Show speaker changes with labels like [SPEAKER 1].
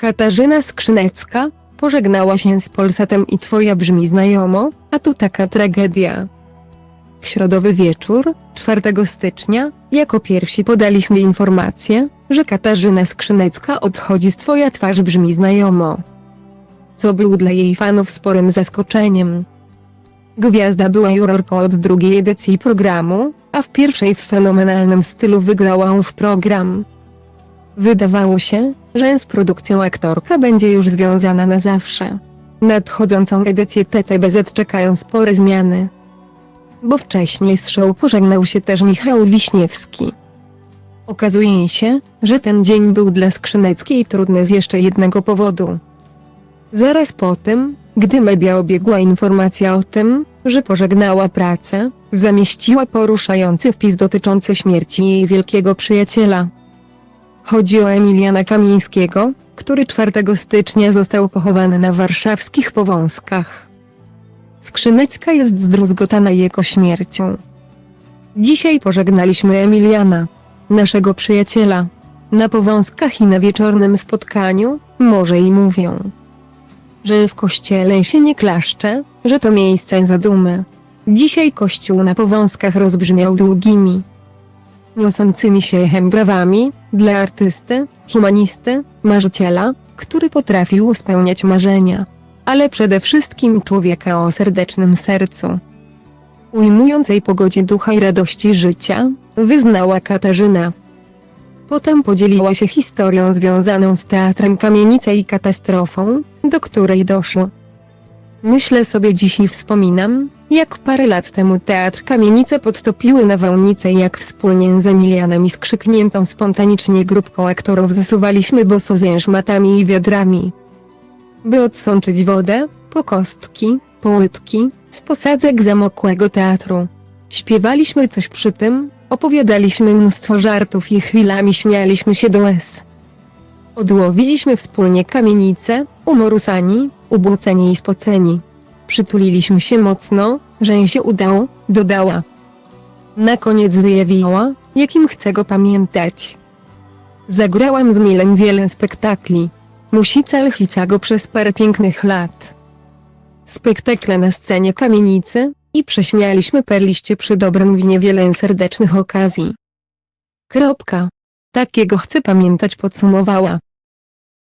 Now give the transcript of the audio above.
[SPEAKER 1] Katarzyna Skrzynecka, pożegnała się z Polsatem i twoja brzmi znajomo, a tu taka tragedia. W środowy wieczór, 4 stycznia, jako pierwsi podaliśmy informację, że Katarzyna Skrzynecka odchodzi z twoja twarz brzmi znajomo. Co był dla jej fanów sporym zaskoczeniem. Gwiazda była jurorką od drugiej edycji programu, a w pierwszej w fenomenalnym stylu wygrała ów program. Wydawało się, że z produkcją aktorka będzie już związana na zawsze. Nadchodzącą edycję TTBZ czekają spore zmiany. Bo wcześniej z show pożegnał się też Michał Wiśniewski. Okazuje się, że ten dzień był dla Skrzyneckiej trudny z jeszcze jednego powodu. Zaraz po tym, gdy media obiegła informacja o tym, że pożegnała pracę, zamieściła poruszający wpis dotyczący śmierci jej wielkiego przyjaciela. Chodzi o Emiliana Kamińskiego, który 4 stycznia został pochowany na warszawskich Powązkach. Skrzynecka jest zdruzgotana jego śmiercią. Dzisiaj pożegnaliśmy Emiliana, naszego przyjaciela. Na Powązkach i na wieczornym spotkaniu, może i mówią, że w kościele się nie klaszcze, że to miejsce zadumy. Dzisiaj kościół na Powązkach rozbrzmiał długimi, niosącymi się echem brawami, dla artysty, humanisty, marzyciela, który potrafił spełniać marzenia, ale przede wszystkim człowieka o serdecznym sercu. Ujmującej pogodzie ducha i radości życia, wyznała Katarzyna. Potem podzieliła się historią związaną z teatrem Kamienice i katastrofą, do której doszło. Myślę sobie dziś i wspominam, jak parę lat temu teatr Kamienice podtopiły nawałnice i jak wspólnie z Emilianem i skrzykniętą spontanicznie grupką aktorów zasuwaliśmy boso z matami i wiadrami. By odsączyć wodę, po kostki, po łydki, z posadzek zamokłego teatru. Śpiewaliśmy coś przy tym, opowiadaliśmy mnóstwo żartów i chwilami śmialiśmy się do łez. Odłowiliśmy wspólnie kamienice, umorusani, ubłoceni i spoceni. Przytuliliśmy się mocno, że jej się udało, dodała. Na koniec wyjawiła, jakim chcę go pamiętać. Zagrałam z Milem wiele spektakli. Musica Lchica go przez parę pięknych lat. Spektakle na scenie kamienicy i prześmialiśmy perliście przy dobrym winie wiele serdecznych okazji. Kropka. Takiego chcę pamiętać podsumowała.